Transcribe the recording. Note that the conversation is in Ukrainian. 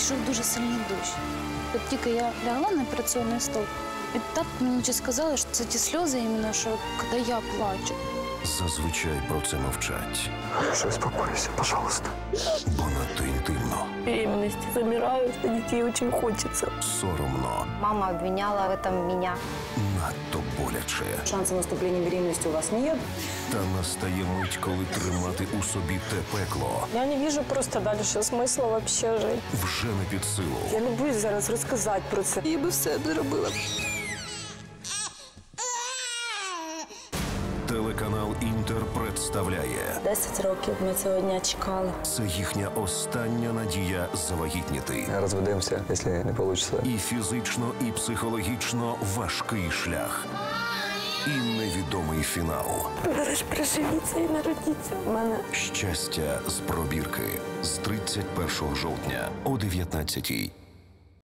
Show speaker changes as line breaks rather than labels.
йшов дуже сильний дощ. От тільки я лягла на операційний стол, і так мені ще сказали, що це ті сльози, іменно, що коли я плачу.
Зазвичай про це мовчать,
Хорошо, успокойся, пожалуйста
бо надто інтимно,
Беременности замирают, а детей очень хочется.
соромно,
Мама обвиняла в этом меня.
надто боляче.
Шансы наступления беременности у вас нет.
Та настає мить, коли тримати у собі те пекло
Я не вижу просто дальше смысла вообще жить.
вже не під силу.
Я не боюсь зараз розказати про це. Я би все зробила.
Телеканал Інтер представляє
Десять років ми цього дня чекали.
це їхня остання надія завагітніти.
Разведемся, если не получится.
І фізично, і психологічно важкий шлях. І невідомий фінал.
Треба приживіться і народіться. У мене
Щастя з пробірки з 31 жовтня о 19